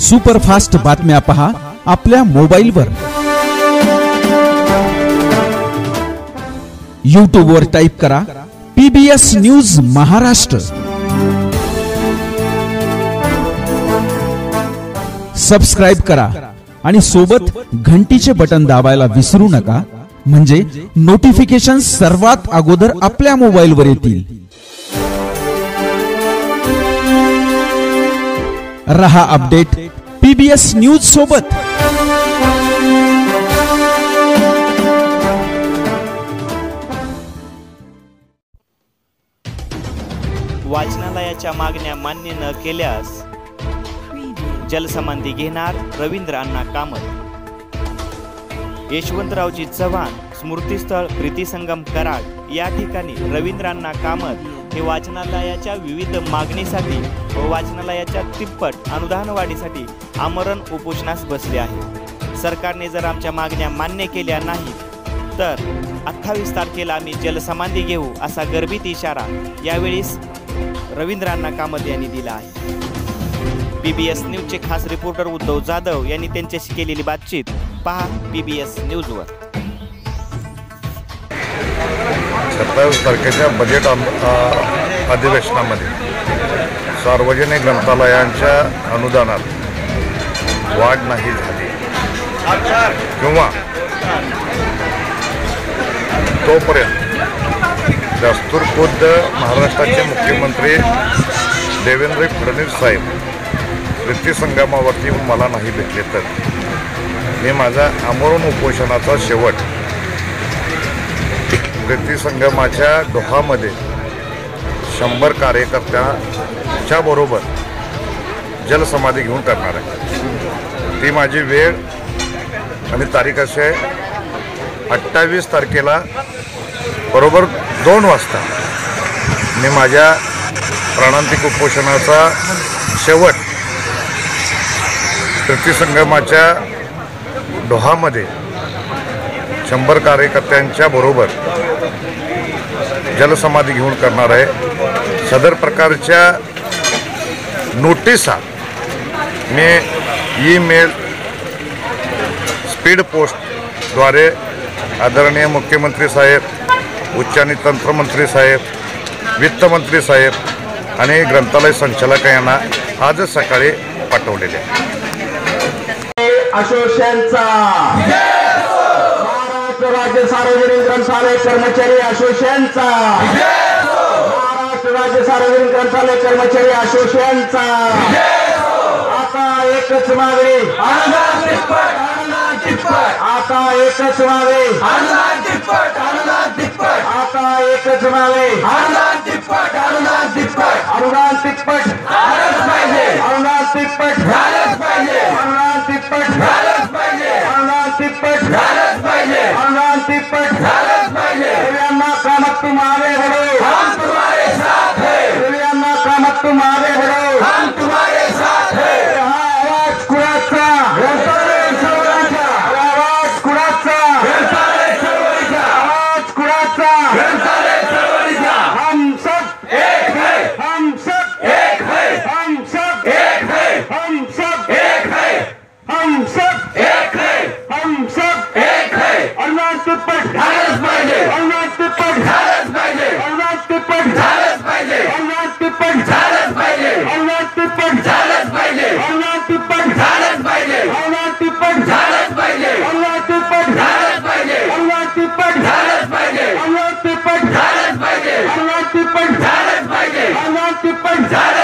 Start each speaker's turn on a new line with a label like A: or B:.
A: Superfast बातम्या पहा आपल्या मोबाईलवर. यूट्यूबवर टाईप करा पीबीएस न्यूज महाराष्ट्र. सबस्क्राईब करा आणि सोबत घंटीचे बटन दाबायला विसरू नका. म्हणजे नोटिफिकेशन सर्वात अगोदर आपल्या मोबाईलवर येतील. रहा अपडेट पीबीएस न्यूज सोबत.
B: वाचनालयाच्या मागण्या मान्य न केल्यास जलसमाधी घेणार रवींद्र अण्णा कामत. यशवंतरावजी चव्हाण स्मृतीस्थळ प्रीतीसंगम कराड या ठिकाणी रवींद्र अण्णा कामत हे वाचनालयाच्या विविध मागणीसाठी व वाचनालयाच्या तिप्पट अनुदान वाढीसाठी आमरण उपोषणास बसले आहे. सरकारने जर आमच्या मागण्या मान्य केल्या नाही तर अठ्ठावीस तारखेला आम्ही जलसमाधी घेऊ असा गर्भित इशारा यावेळीस रवींद्रांना कामत यांनी दिला आहे. पी बी एस न्यूजचे खास रिपोर्टर उद्धव जाधव यांनी त्यांच्याशी केलेली बातचीत पहा पी बी एस न्यूजवर
C: सत्तावीस तारखेच्या बजेट अधिवेशनामध्ये सार्वजनिक ग्रंथालयांच्या अनुदानात वाढ नाही झाली. किंवा तोपर्यंत दस्तूर खुद्द महाराष्ट्राचे मुख्यमंत्री देवेंद्र फडणवीस साहेब वृत्ती संगमावरती मला नाही भेटले तर. मी माझा आमरण उपोषणाचा शेवट प्रगती संगमाच्या डोहामध्ये शंभर कार्यकर्त्याच्या बरोबर जलसमाधी घेऊन करणार आहे. ती माझी वेळ आणि तारीख अशी आहे अठ्ठावीस तारखेला बरोबर दोन वाजता मी माझ्या प्राणांतिक उपोषणाचा शेवट वृत्ती संगमाच्या डोहामध्ये शंभर कार्यकर्त्यांच्या बरोबर जलसमाधी घेऊन करणार आहे. सदर प्रकारच्या नोटिसा मी ईमेल स्पीड पोस्टद्वारे आदरणीय मुख्यमंत्री साहेब उच्च आणि तंत्रमंत्री साहेब वित्तमंत्री साहेब आणि ग्रंथालय संचालक यांना आजच सकाळी पाठवलेले.
D: आहे असोसिएशनचा महाराष्ट्र राज्य सार्वजनिक ग्रंथालय कर्मचारी असोसिएशनचा. महाराष्ट्र राज्य सार्वजनिक ग्रंथालय कर्मचारी असोसिएशनचा. आता एकच मागणी. आता एकच मागणी. आता एकच मागणी. अनुदान तिप्पट. तिप्पट झालंच पाहिजे दिव्यांना कामत तुम आगे बढो हम तुम्हारे आवाज कुणाचा सर्वांचा आवाज कुणाचा आवाज que faz.